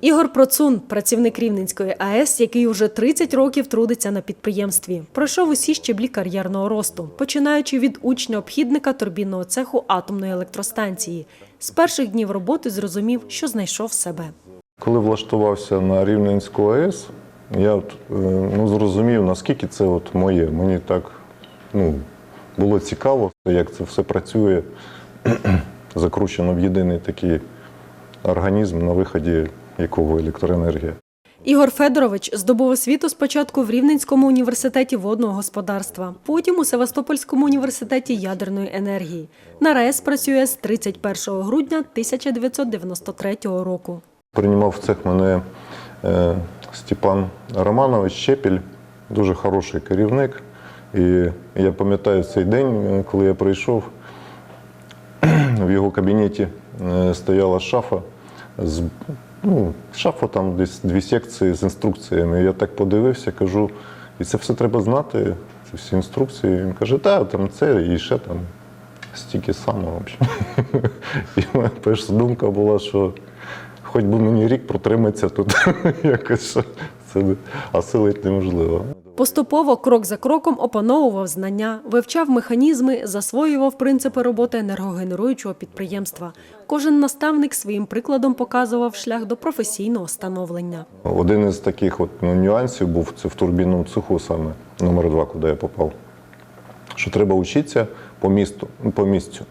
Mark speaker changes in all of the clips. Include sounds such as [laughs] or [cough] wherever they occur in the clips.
Speaker 1: Ігор Процун, працівник Рівненської АЕС, який уже 30 років трудиться на підприємстві, пройшов усі щеблі кар'єрного росту, починаючи від учня-обхідника турбінного цеху атомної електростанції. З перших днів роботи зрозумів, що знайшов себе.
Speaker 2: Коли влаштувався на Рівненську АЕС, я е, ну, зрозумів, наскільки це от моє. Мені так ну, було цікаво, як це все працює, [clears throat] закручено в єдиний такий організм, на виході якого електроенергія.
Speaker 1: Ігор Федорович здобув освіту спочатку в Рівненському університеті водного господарства, потім у Севастопольському університеті ядерної енергії. На РАЕС працює з 31 грудня 1993 року.
Speaker 2: Приймав в цех мене е, Степан Романович Щепіль, дуже хороший керівник. І я пам'ятаю цей день, коли я прийшов, [clears throat] в його кабінеті е, стояла шафа. З, ну, шафу там десь дві секції з інструкціями. Я так подивився, кажу, і це все треба знати, це всі інструкції. Він каже, так, там це і ще там стільки саме, в. [laughs] І моя перша думка була, що хоч би мені рік протриматися тут, [laughs] якось це осилить неможливо.
Speaker 1: Поступово, крок за кроком, опановував знання, вивчав механізми, засвоював принципи роботи енергогенеруючого підприємства. Кожен наставник своїм прикладом показував шлях до професійного становлення.
Speaker 2: Один із таких от, ну, нюансів був це в турбінному цеху саме, номер два, куди я попав. Що треба вчитися по місту, по місцю.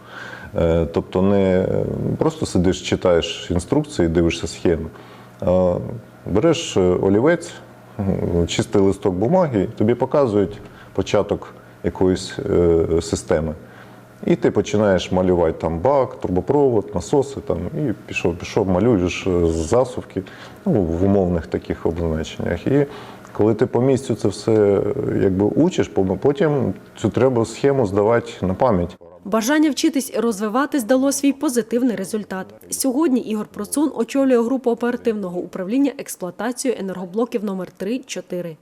Speaker 2: Е, Тобто не е, просто сидиш, читаєш інструкції, дивишся схеми, а береш е, олівець, чистий листок бумаги, тобі показують початок якоїсь системи. І ти починаєш малювати там бак, турбопровод, насоси там, і пішов, пішов, малюєш засувки ну, в умовних таких обозначеннях. І коли ти по місцю це все якби учиш, по- потім цю треба схему здавати на пам'ять.
Speaker 1: Бажання вчитись і розвиватись дало свій позитивний результат. Сьогодні Ігор Процун очолює групу оперативного управління експлуатацією енергоблоків номер 3-4.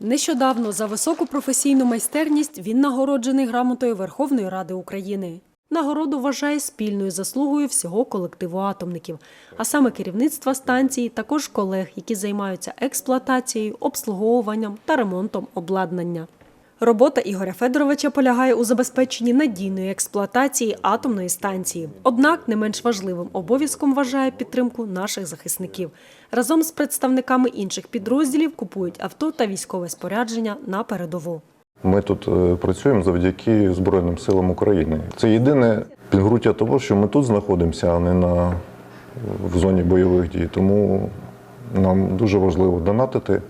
Speaker 1: Нещодавно за високу професійну майстерність він нагороджений грамотою Верховної Ради України. Нагороду вважає спільною заслугою всього колективу атомників, а саме керівництва станції, також колег, які займаються експлуатацією, обслуговуванням та ремонтом обладнання. Робота Ігоря Федоровича полягає у забезпеченні надійної експлуатації атомної станції. Однак не менш важливим обов'язком вважає підтримку наших захисників. Разом з представниками інших підрозділів купують авто та військове спорядження на передову.
Speaker 2: Ми тут е, працюємо завдяки Збройним силам України. Це єдине підґрунтя того, що ми тут знаходимося, а не на, в зоні бойових дій. Тому нам дуже важливо донатити,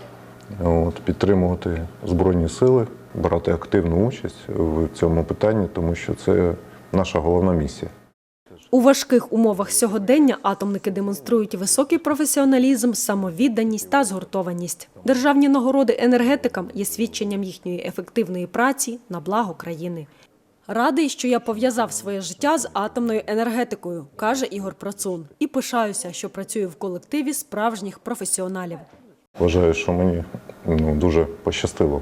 Speaker 2: от, підтримувати Збройні сили, брати активну участь в цьому питанні, тому що це наша головна місія.
Speaker 1: У важких умовах сьогодення атомники демонструють високий професіоналізм, самовідданість та згуртованість. Державні нагороди енергетикам є свідченням їхньої ефективної праці на благо країни. Радий, що я пов'язав своє життя з атомною енергетикою, каже Ігор Процун, і пишаюся, що працюю в колективі справжніх професіоналів.
Speaker 2: Вважаю, що мені ну, дуже пощастило,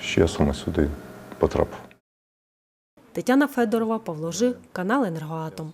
Speaker 2: що я саме сюди потрапив.
Speaker 1: Тетяна Федорова, Павло Жих, канал Енергоатом.